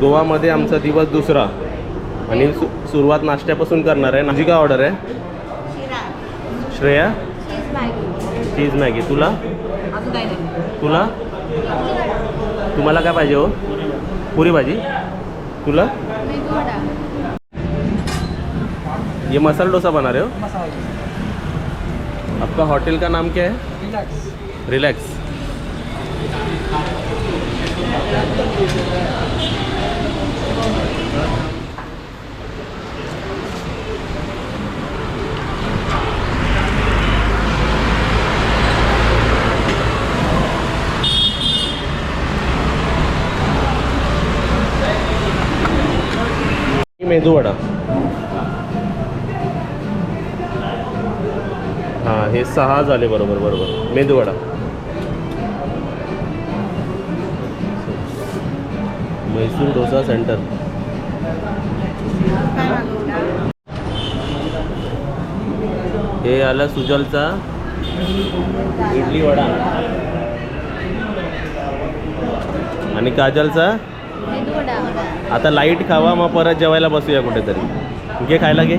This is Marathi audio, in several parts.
गोवामध्ये आमचा दिवस दुसरा. आणि सु सुरुवात नाश्त्यापासून करणार आहे. माझी काय ऑर्डर आहे. शिरा. Shreya? Cheese Maggi cheese Maggi तुला? तुला? तुम्हाला काय पाहिजे हो? पुरी भाजी. तुला? ये मसाला डोसा बना रहे हो? आपका होटल का नाम क्या है? रिलैक्स मेदू वडा हां हे सहा झाले बरोबर बरोबर. मेदू वडा म्हैसूर डोसा सेंटर. हे आलं सुजलचा इडली वडा. आणि काजलचा? आता लाइट खावा मग परत जेवायला बसूया कुठेतरी. घे खायला घे.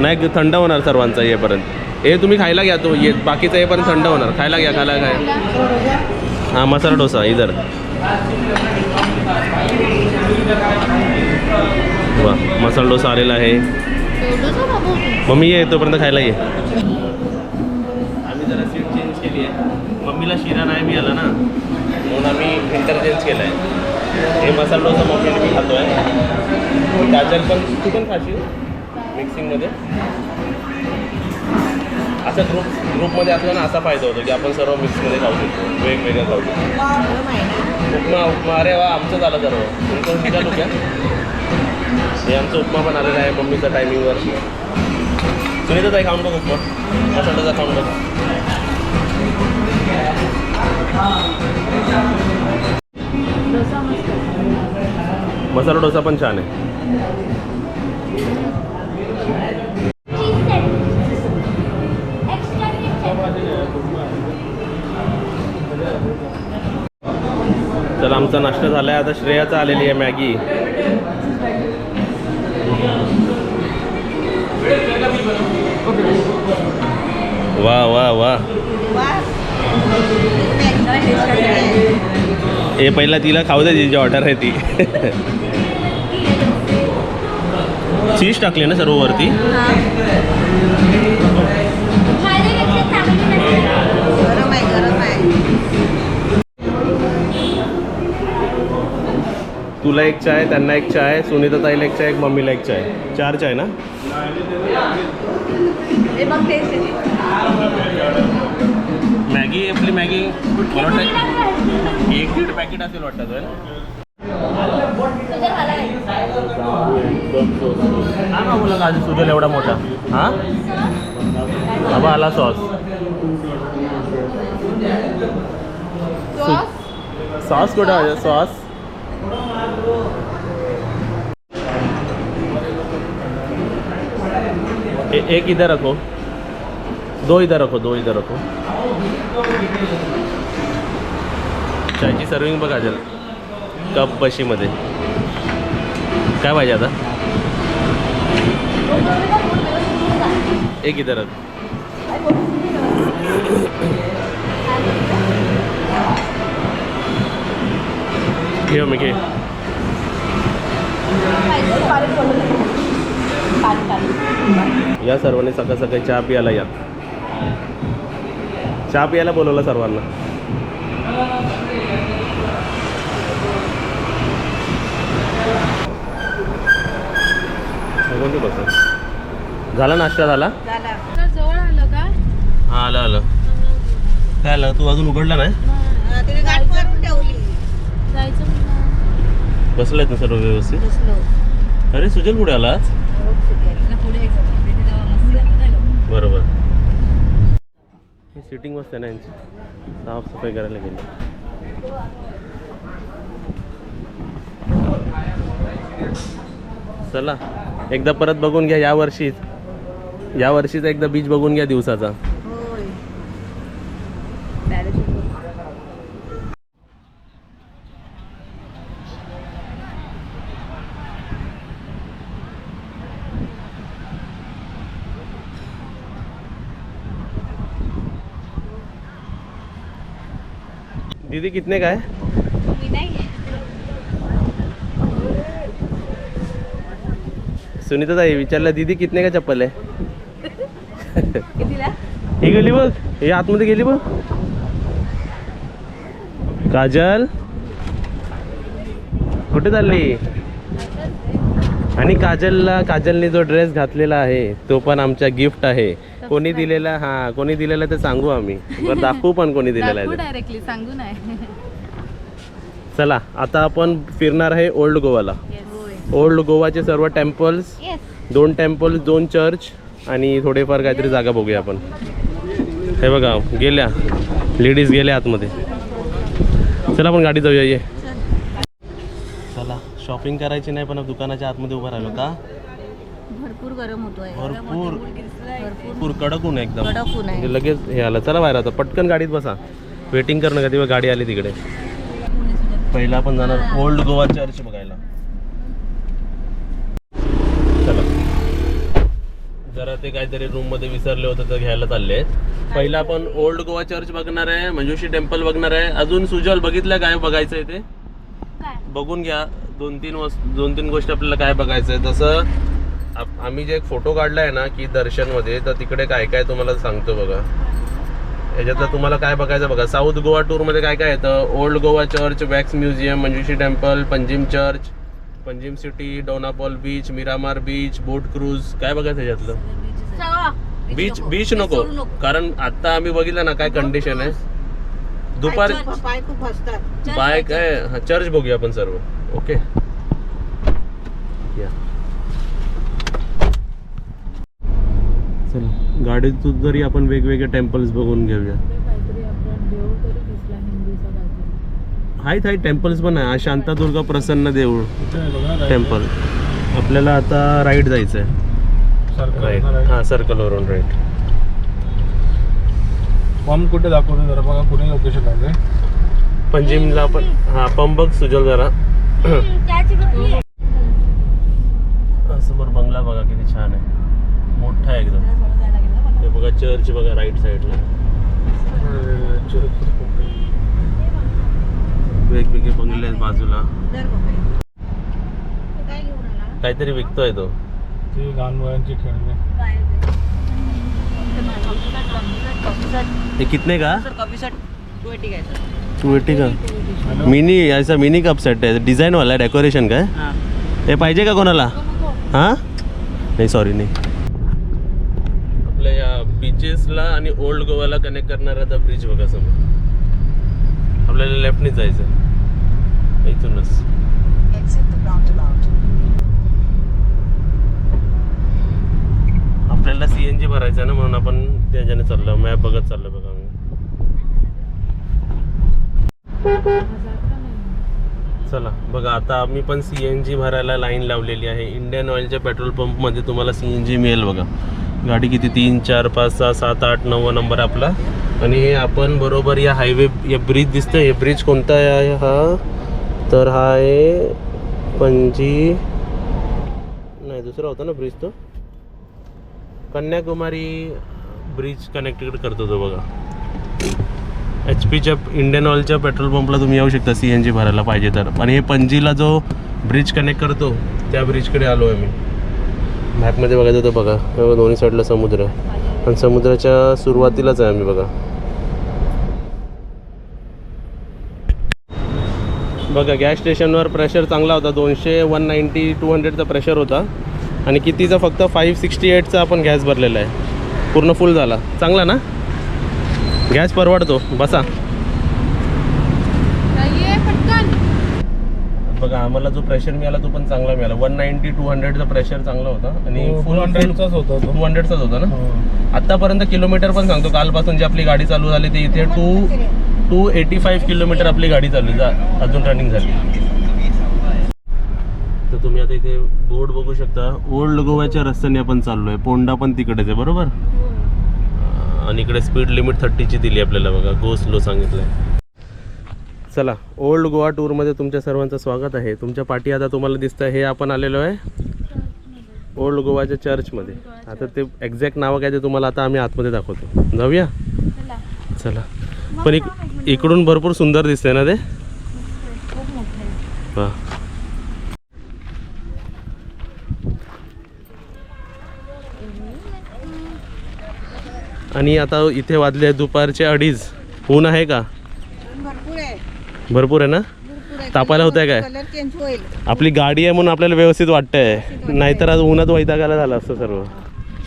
नाही थंड होणार सर्वांचा येपर्यंत हे तुम्ही खायला घ्या तो ये बाकीचा येपर्यंत थंड होणार. खायला घ्या खायला घ्या. हां मसाला डोसा इधर. वा मसाला डोसा आलेला आहे. मम्मी ये तोपर्यंत खायला ये. आम्ही जरा सीट चेंज केली आहे. मम्मीला शिरा नाही मिळाला ना. म्हणून आम्ही फिल्टर चेंज केलं आहे हे मसाला डोसा मम्मीने मी खातो आहे काजल पण तू पण खाशील? मिक्सिंगमध्ये असं ग्रुप ग्रुपमध्ये असल्यानं ना असा फायदा होतो की आपण सर्व मिक्समध्ये खाऊ शकतो. वेगवेगळं खाऊ शकतो. उपमा उपमा. अरे वा आमचं झालं सर्व. तुमचं विचारू क्या हे आमचं उपमा पण आलेला आहे मम्मीच्या टायमिंगवर सुनीता ताई खाऊन बघ उपमा. मसाल्याचा खाऊन बघ. मसाला डोसा पण छान आहे. चला आमचा नाश्ता झाला आहे आता श्रेयाचा आलेली आहे मॅगी. वा वा वा. हे पहिला तिला खाऊ दे तिची ऑर्डर आहे ती. चीज टाकली ना सर्व वरती? तुला एक चाय त्यांना एक चाय सुनीता ताईला एक चाय एक मम्मीला एक चाय. चार चाय ना? हे मॅगी आपली मॅगी. मला वाटतं एक दीड पॅकेट असेल वाटतं तो, है ना? ना बोला काजू सुजल एवढा मोठा. हां? बाबा आला सॉस सॉस कुठं आहे? सॉस ए, एक इधर रखो। दो इधर रखो दो इधर रखो। चायची सर्विंग बघा जर कप बशीमध्ये. काय पाहिजे आता? एक इधर रखो. घे मी घे या सर्वांनी सकाळ सकाळी चहा पियाला या. चहा पियाला बोलवलं सर्वांना. बघून तू कसं झाला नाश्ता झाला? जवळ आलं का? हा आलं आलं. काय आलं? तू अजून उघडला नाही हा, तिने गाठ मारून ठेवली जायचं म्हणलं. बसलेत ना सर्व व्यवस्थित? बसलो. अरे सुजल पुढे आला आज? पुढे का? बरोबर. सिटिंग मस्त आहे ना यांची. साफसफाई करायला गेली. चला एकदा परत बघून घ्या या वर्षीच. या वर्षीचा एकदा बीच बघून घ्या दिवसाचा होय पॅराशूट दीदी कितने का है? सुनीता ताई विचारलं दीदी कितने का चप्पल आहे ही गेली बघ ही आतमध्ये गेली बघ. काजल? कुठे चालली? आणि काजलला काजलने जो ड्रेस घातलेला आहे तो पण आमचा गिफ्ट आहे. कोणी दिलेला हा कोणी दिलेला ते सांगू आम्ही. बरं दाखवू पण कोणी दिलेला आहे ते. डायरेक्टली सांगू नाही. चला आता आपण फिरणार आहे ओल्ड गोवाला. ओल्ड गोवाचे सर्व टेम्पल्स दोन टेम्पल्स दोन चर्च आणि थोडेफार काहीतरी जागा बघूया आपण. हे बघा गेल्या. लेडीज गेल्या आतमध्ये. चला आपण गाडी जाऊया ये. शॉपिंग करायची नाही पण दुकानाच्या आतमध्ये उभं राहिलो का? भरपूर गरम होतोय. भरपूर. भरपूर. कडक ऊन आहे एकदम. कडक ऊन आहे. म्हणजे लगेच हे आलं. चला बाहेर आता पटकन गाडीत बसा. वेटिंग करणं का तेव्हा गाडी आली तिकडे. पहिला आपण जाणार ओल्ड गोवा चर्च बघायला. चला. जरा ते काहीतरी रूममध्ये विसरले होते तर घ्यायला चालले आहेत. पहिला आपण ओल्ड गोवा चर्च बघणार आहे मंजुषी टेम्पल बघणार आहे. अजून सुजल बघितलं काय बघायचं आहे ते बघून घ्या. दोन तीन वस्तू दोन तीन गोष्टी आपल्याला काय बघायचं आहे. तसं आप- आम्ही जे एक फोटो काढलाय ना की दर्शनमध्ये तर तिकडे काय काय तुम्हाला सांगतो बघा. याच्यातलं तुम्हाला काय बघायचं बघा. साऊथ गोवा टूरमध्ये काय काय येतं? Old Goa church wax museum Mangueshi temple Panjim church Panjim city Dona Paula beach Miramar beach boat cruise काय बघायचं याच्यातलं? बीच बीच नको. कारण आता आम्ही बघितलं ना काय कंडिशन आहे. दुपार पाय खूप असतात बाय काय? हा चर्च बघूया आपण सर्व. ओके. या. चल गाडीतून जरी आपण वेगवेगळे टेम्पल्स बघून घेऊया. आहेत आहेत टेम्पल्स पण आहे. हा शांतादुर्गा प्रसन्न देऊळ टेम्पल आपल्याला आता राईट जायचं आहे राईट. हां सर्कलवरून राईट फॉर्म कुठे दाखवतो जरा बघा कुठे लोकेशन लागले पंजिमला आपण हां पंप बघ सुजल जरा. समोर बंगला बघा किती छान आहे. मोठा आहे एकदम. हे बघा चर्च बघा राईट साईडला वेगवेगळे बंगले आहेत बाजूला. काहीतरी विकतोय तो. ती लहान मुलांची खेळणी. हे कितने का? कॉफी सेट टू एटी का मिनी ऐसा मिनी कप सेट आहे डिझाईन वाला डेकोरेशन काय हे? पाहिजे का कोणाला? हां? नाही सॉरी नाही। आपल्या या बीचेसला आणि ओल्ड गोवाला कनेक्ट करणारा द ब्रिज बघा समोर. आपल्याला लेफ्टनीच जायचं आहे. इथूनच. आपल्याला सी एन जी भरायचं आहे ना म्हणून आपण त्याच्याने चाललो मॅप बघत चाललो बघा चला बघा आता आम्ही पण सी एन जी भरायला लाईन लावलेली आहे. इंडियन ऑइलच्या पेट्रोल पंपमध्ये तुम्हाला सी एन जी मिळेल बघा. गाडी किती? तीन चार पाच सहा सात आठ नऊ नंबर आपला. आणि हे आपण बरोबर या हायवे या ब्रिज दिसतं हे ब्रिज कोणता आहे हा? तर हा आहे पणजी नाही दुसरा होता ना ब्रिज तो? कन्याकुमारी ब्रिज कनेक्टेड करतो तो बघा. एच पीच्या इंडियन ऑइलच्या पेट्रोल पंपला तुम्ही येऊ शकता सी एन जी भरायला पाहिजे तर. आणि हे पणजीला जो ब्रिज कनेक्ट करतो त्या ब्रिजकडे आलो आहे मी मॅपमध्ये बघायचं तर बघा. दोन्ही साईडला समुद्र. आहे आणि समुद्राच्या सुरुवातीलाच आहे आम्ही बघा. बघा गॅस स्टेशनवर प्रेशर चांगला होता. दोनशे वन नाईन्टी टू हंड्रेडचा प्रेशर होता. आणि कितीचा फक्त फाईव्ह सिक्स्टी एटचा आपण गॅस भरलेला आहे. पूर्ण फुल झाला. चांगला ना? गॅस परवडतो. बसा. बघा आम्हाला जो प्रेशर मिळाला तो पण चांगला मिळाला. वन नाईन्टी टू हंड्रेडचा प्रेशर चांगला होता. आणि फुल फुल हंड्रेडचाच होता टू हंड्रेडचाच होता ना? हो. आतापर्यंत किलोमीटर पण सांगतो. कालपासून जी आपली गाडी चालू झाली ती इथे two two eighty five kilometre आपली गाडी चालू अजून रनिंग झाली. तुम्ही आता इथे बोर्ड बघू शकता. ओल्ड गोव्याच्या रस्त्याने आपण चाललो आहे पोंडा पण तिकडेच आहे बरोबर? आणि इकडे स्पीड लिमिट थर्टीची दिली आपल्याला बघा. गो स्लो सांगितलं चला ओल्ड गोवा टूरमध्ये तुमच्या सर्वांचं स्वागत आहे. तुमच्या पाठी आता तुम्हाला दिसतं हे आपण आलेलो आहे ओल्ड गोवाच्या चर्चमध्ये आता ते एक्झॅक्ट नावं काय ते तुम्हाला आता आम्ही आतमध्ये दाखवतो. जाऊया? चला. पण इक इकडून भरपूर सुंदर दिसते ना ते? खूप मोठं आहे वा आणि आता इथे वाजले दुपारचे अडीच. ऊन आहे का? भरपूर आहे. ना? तापायला होत आहे काय? आपली गाडी आहे म्हणून आपल्याला व्यवस्थित वाटतंय. नाहीतर आज उन्हात वैतागायला झालं असतं सर्व.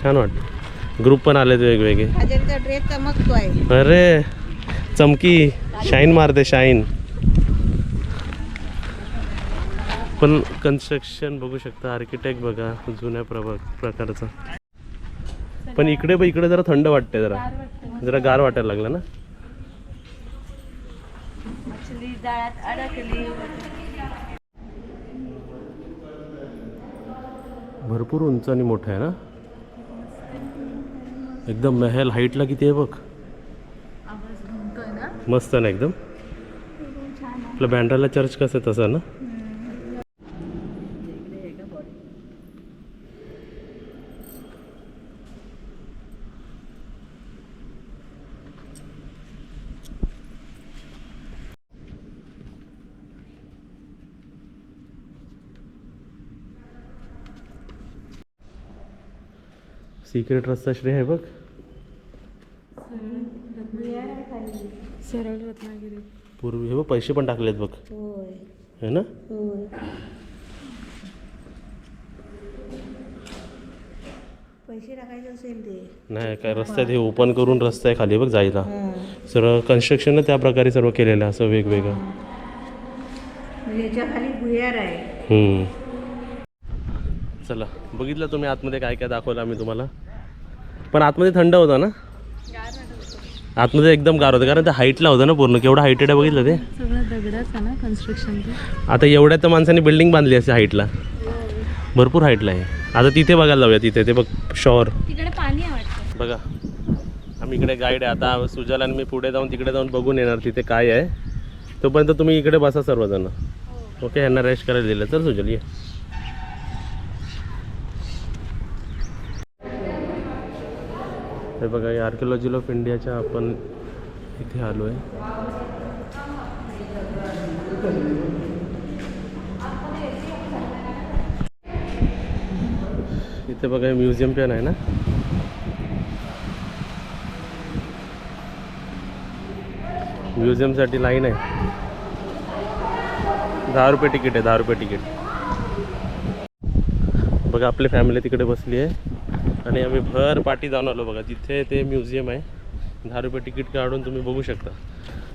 छान वाटतं ग्रुप पण आलेत वेगवेगळे. अरे चमकी. शाईन मारते शाईन पण कन्स्ट्रक्शन बघू शकता. आर्किटेक्ट बघा जुन्या प्रभा प्रकारचा. पण इकडे ब- इकडे जरा थंड वाटते जरा. जरा गार वाटायला लागला ना? भरपूर उंच आणि मोठं आहे ना? एकदम महल हाईटला किती आहे बघ. मस्त ना एकदम? आपलं बँड्राला चर्च कसं तसं ना? सिक्रेट रस्ता श्री आहे बघ सरळ रत्नागिरी पूर्वी हे बघ पैसे पण टाकलेत बघ है ना पैसे टाकायचे असेल ते नाही काय रस्त्यात हे ओपन करून रस्ता आहे खाली बघ जायला सर्व कन्स्ट्रक्शन त्या प्रकारे सर्व केलेलं असं वेगवेगळं याच्या खाली भुयार आहे. चला बघितलं तुम्ही आतमध्ये काय काय दाखवलं आम्ही तुम्हाला. पण आतमध्ये थंड होता ना? आतमध्ये एकदम गार होतं कारण ते हाईटला होतं ना पूर्ण. केवढं हाईटेड आहे बघितलं ते? कन्स्ट्रक्शन आता एवढ्या तर माणसांनी बिल्डिंग बांधली असते हाईटला भरपूर हाईटला आहे. आता तिथे बघायला जाऊया तिथे ते बघ शॉर तिकडे पाणी आहे वाटतं. बघा. आम्ही इकडे गाईड आहे. आता सुजल आणि मी पुढे जाऊन तिकडे जाऊन बघून येणार तिथे काय आहे. तोपर्यंत तुम्ही इकडे बसा सर्वजण. ओके यांना रेस्ट करायला दिलं चल सुजल ये. हे बघा या आर्किओलॉजी ऑफ इंडियाच्या आपण इथे आलो आहे इथे बघा म्युझियम पण आहे ना? म्युझियमसाठी लाईन आहे. दहा रुपये तिकीट आहे दहा रुपये तिकीट बघा आपली फॅमिली तिकडे बसली आहे. आणि आम्ही भर पाठी जाऊन आलो बघा तिथे ते म्युझियम आहे. दहा रुपये तिकीट काढून तुम्ही बघू शकता.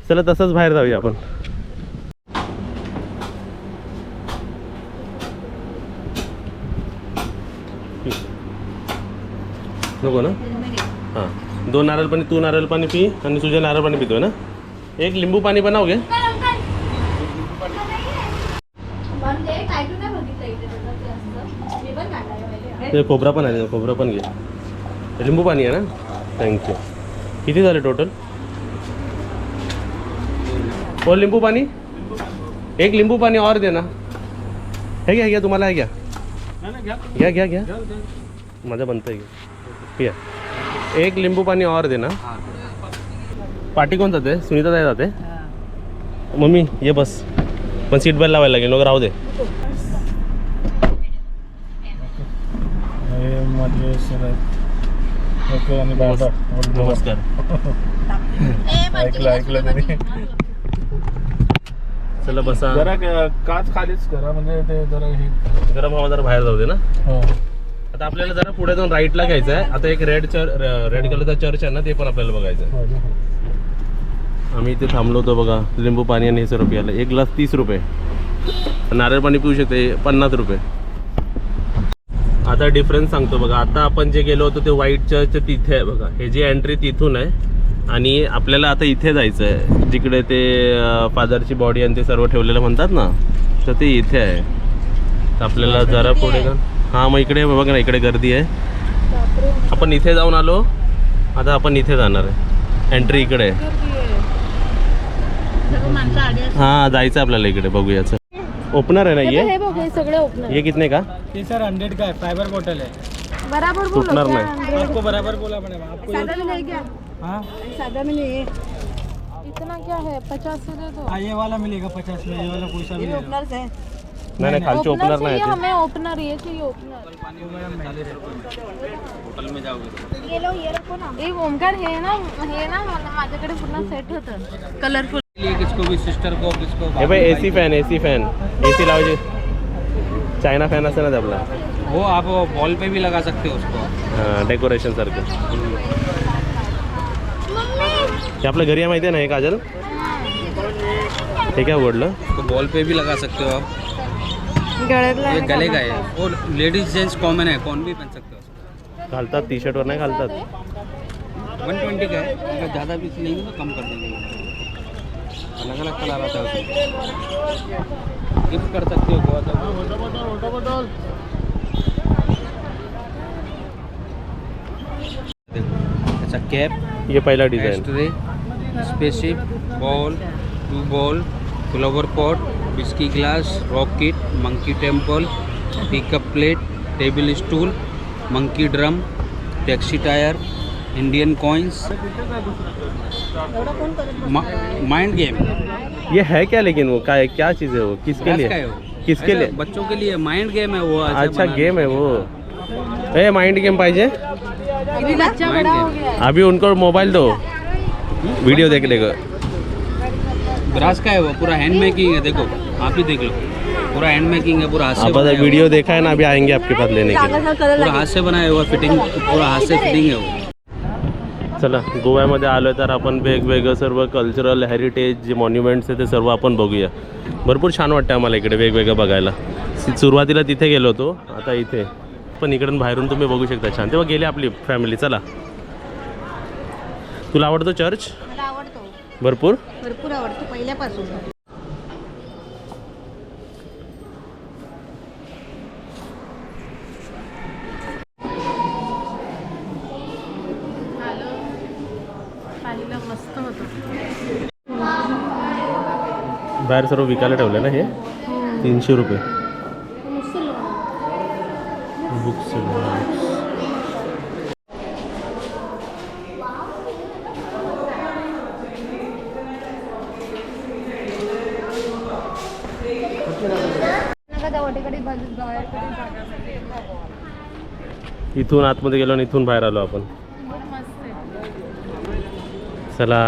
चला तसंच बाहेर जाऊया आपण. नको ना? हां. दोन नारळ पाणी तू नारळ पाणी पी आणि तुझ्या नारळ पाणी पितोय ना? एक लिंबू पाणी बनाव घे ते खोबरा पण आहे खोबरा पण घे. लिंबू पाणी आहे ना? थँक्यू किती झाले टोटल हो लिंबू पाणी. एक लिंबू पाणी और दे ना. हे घ्या घ्या तुम्हाला हे घ्या. घ्या घ्या घ्या. माझं बनतं आहे घ्या एक लिंबू पाणी और दे ना. पाठी कोण जाते सुनीता जाते? मम्मी ये बस. पण सीट बेल्ट लावायला लागेल लोक राहू दे. मध्ये शरद. ओके आणि बाबा नमस्कार. ऐकलं ऐकलं तरी. चला बसा. जरा काच खालीच करा म्हणजे ते जरा हे. गरम हवा जरा बाहेर जाऊ दे ना. हो. आता आपल्याला जरा पुढे जाऊन राईटला घ्यायचं आहे. आता एक रेड चर्च रेड कलरचा चर्च आहे ना ते पण आपल्याला बघायचं आहे. हो, हो. आम्ही इथे थांबलो होतो बघा. लिंबू पाणी आणि हे सर्व प्यायला. एक ग्लास तीस रुपये. नारळ पाणी पिऊ शकते पन्नास रुपये. आता डिफरन्स सांगतो बघा. आता आपण जे गेलो होतो ते व्हाईट चर्च तिथे आहे बघा. हे जी एंट्री तिथून आहे आणि आपल्याला आता इथे जायचं आहे जिकडे ते फादरची बॉडी आणि ते सर्व ठेवलेलं म्हणतात ना तर ते इथे आहे. तर आपल्याला जरा पुढे का हां मग इकडे बघा ना इकडे गर्दी आहे. आपण इथे जाऊन आलो. आता आपण इथे जाणार आहे. एंट्री इकडे आहे. हाँ जायचं आहे आपल्याला इकडे. बघूयाचं. ओपनर आहे ना ये? हे बघ हे सगळे ओपन ये कितने का? ये सर हंड्रेड का है फाइबर बोतल है। बराबर बोलो तुटणार क्या नाही आपको बराबर बोला मैडम आपको ये- सादा क्या? हाँ? सादा में नहीं है। इतना क्या है पचास से दे दो। हाँ ये वाला मिलेगा पचास में ये वाला कोई सा भी ले लो ओपनर्स आहे नाही। नाही खालचे ओपनर ओपनर नाही चाहिए ते। हमें ओपनर ये चाहिए ओपनर ए ओमकार हे ना हे ना मला माझ्याकडे पूर्ण सेट होतं कलरफुल किसको भी सिस्टर को किसको हे बाई A C fan A C fan A C लावायचे चायना फॅन असते ना आपला वो आप वॉल पे भी लगा सकते हो उसको हाँ डेकोरेशन सारखं हे आपल्या घरी आहे माहिती आहे ना हे काजल? हे काय उघडलं उसको वॉल पे भी लगा सकते हो आप। ये गले का है। और लेडीज़ जेंट्स कॉमन है कौन भी पहन सकते हो घालतात टी शर्टवर नाही घालतात वन ट्वेंटी का है अगर ज़्यादा पीस लेंगे तो कम कर देंगे। अलग अलग कलर आता है उसमें। गिफ्ट कर सकते हो गोवा अच्छा कैप हे पहिला ashtray spaceship ball two ball flower pot बिस्की glass rocket monkey temple pickup plate table stool monkey drum taxi tyre Indian coins mind game ये है क्या लेकिन वो? क्या क्या चीज़ है वो? किसके लिए? किसके लिए? बच्चों के लिए माइंड गेम है वो अच्छा गेम है वो। ए माइंड गेम पाहिजे अभी उनको मोबाइल दो। वीडियो देखने को ब्रास का है वो पूरा हैंड मेकिंग है देखो। आप ही देख लो। पूरा हैंड मेकिंग है पूरा हाथ से आप बनाया हुआ। वीडियो देखा है ना अभी आएँगे आपके पास लेने के लिए। पूरा हाथ से बनाया हुआ फिटिंग पूरा हाथ से फिटिंग है वो। चला गोव्यामध्ये आलो तर आपण वेगवेगळं सर्व कल्चरल हेरिटेज जे मॉन्युमेंट्स आहे ते सर्व आपण बघूया. भरपूर छान वाटतं आम्हाला इकडे वेगवेगळं बघायला. सुरुवातीला तिथे गेलो होतो आता इथे. पण इकडून बाहेरून तुम्ही बघू शकता छान. तेव्हा गेली आपली फॅमिली चला. तुला आवडतो चर्च भरपूर? भरपूर आवडतो पहिल्यापासून. बाहेर सर्व विकायला ठेवलं ना हे? तीनशे रुपये. बुक्स इथून आतमध्ये गेलो आणि इथून बाहेर आलो आपण. चला.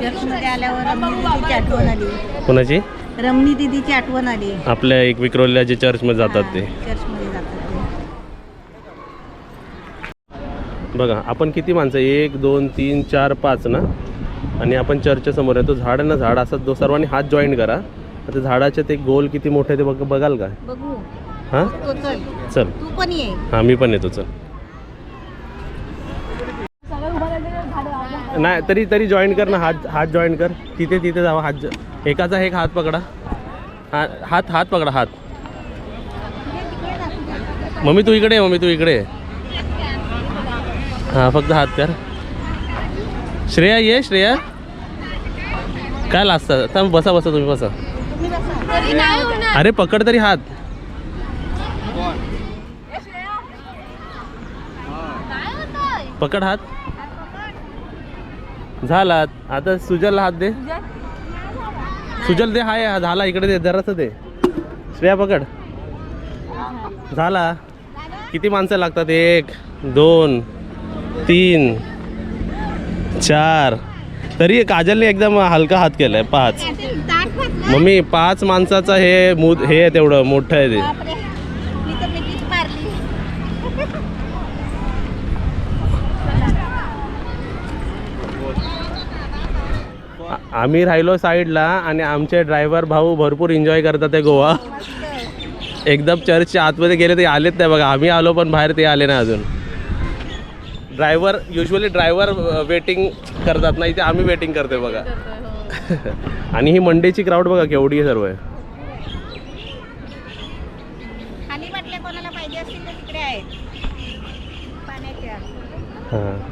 चर्चमध्ये आल्यावर रमणी दिदीची आठवण आली. कोणाची? रमणी दिदीची आठवण आली. आपल्या एक विक्रोलीला जे चर्चमध्ये जातात ते. चर्चमध्ये जातात ते. बघा आपण किती माणसं? एक दोन तीन चार पाच ना? आणि आपण चर्चच्या समोर आहे. तो झाड आहे ना झाड असं दो सर्वांनी हात जॉईन करा. आता झाडाचे ते गोल किती मोठे ते बघ बघाल का? बघू. हां? तो चल. चल. तू पण ये. हां मी पण येतो. चल. नाही तरी तरी जॉईन कर ना हात हात जॉईन कर. तिथे तिथे जावा हात एकाचा एक हात पकडा. हा हात हात पकडा हात. मम्मी तू इकडे मम्मी तू इकडे हां फक्त हात कर. श्रेया ये श्रेया. काय लागतं थांब बसा बसा तुम्ही बसा. अरे पकड तरी हात. पकड हात. झाला आता सुजलला हात दे. सुजल? दे हाय झाला इकडे दे जरासं दे. श्रेया पकड. झाला. किती माणसं लागतात? एक दोन तीन चार. तरी काजलने एकदम हलका हात केलाय पाच. मम्मी पाच माणसाचा हे मूद हे आहे तेवढं मोठं आहे ते मी तर मिठीच मारली आ- आम्ही राहिलो साईडला आणि आमचे ड्रायव्हर भाऊ भरपूर एन्जॉय करतात ते गोवा. एकदम चर्चच्या आतमध्ये गेले ते आलेत नाही बघा. आम्ही आलो पण बाहेर ते आले नाही अजून. ड्रायव्हर युजली ड्रायव्हर वेटिंग करतात. नाही ते आम्ही वेटिंग करतोय बघा. आणि ही मंडेची क्राऊड बघा केवढी सर्व. आहे हां.